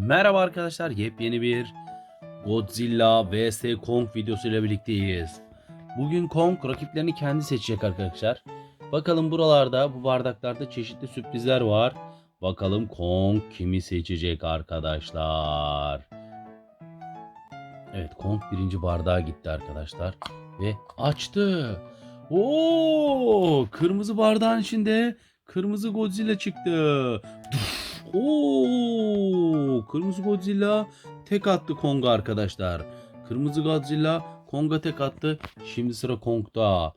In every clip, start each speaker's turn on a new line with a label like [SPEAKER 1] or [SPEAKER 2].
[SPEAKER 1] Merhaba arkadaşlar, yepyeni bir Godzilla vs Kong videosu ile birlikteyiz. Bugün Kong rakiplerini kendi seçecek arkadaşlar. Bakalım buralarda, bu bardaklarda çeşitli sürprizler var. Bakalım Kong kimi seçecek arkadaşlar. Evet, Kong birinci bardağa gitti arkadaşlar. Ve açtı. Oo, kırmızı bardağın içinde kırmızı Godzilla çıktı. Oo, Kırmızı Godzilla tek attı Kong'a arkadaşlar. Kırmızı Godzilla Kong'a tek attı. Şimdi sıra Kong'da.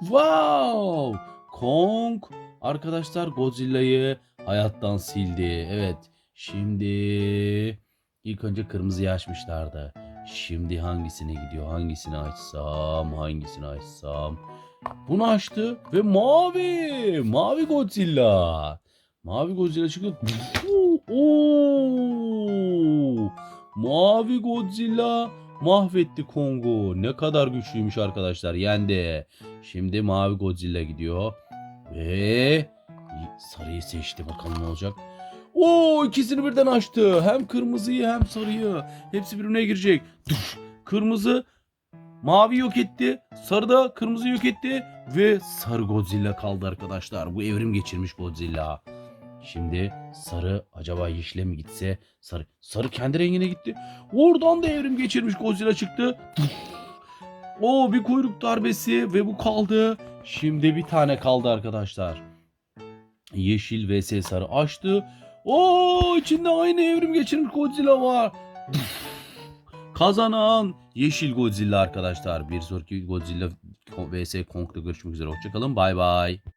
[SPEAKER 1] Wow! Kong arkadaşlar Godzilla'yı hayattan sildi. Evet. Şimdi ilk önce kırmızıyı açmışlardı. Şimdi hangisine gidiyor? Hangisini açsam? Hangisini açsam? Bunu açtı ve mavi. Mavi Godzilla. Mavi Godzilla çıktı. Oo! Mavi Godzilla mahvetti Kong'u. Ne kadar güçlüymüş arkadaşlar. Yendi. Şimdi mavi Godzilla gidiyor. Ve sarıyı seçti. Bakalım ne olacak. Oo ikisini birden açtı. Hem kırmızıyı hem sarıyı. Hepsi birbirine girecek. Kırmızı Mavi yok etti. Sarı da kırmızı yok etti. Ve sarı Godzilla kaldı arkadaşlar. Bu evrim geçirmiş Godzilla. Şimdi sarı acaba yeşile mi gitse? Sarı, sarı kendi rengine gitti. Oradan da evrim geçirmiş Godzilla çıktı. O bir kuyruk darbesi ve bu kaldı. Şimdi bir tane kaldı arkadaşlar. Yeşil vs sarı açtı. O içinde aynı evrim geçirmiş Godzilla var. Kazanan Yeşil Godzilla arkadaşlar. Bir sonraki Godzilla vs Kong'da görüşmek üzere. Hoşçakalın. Bay bay.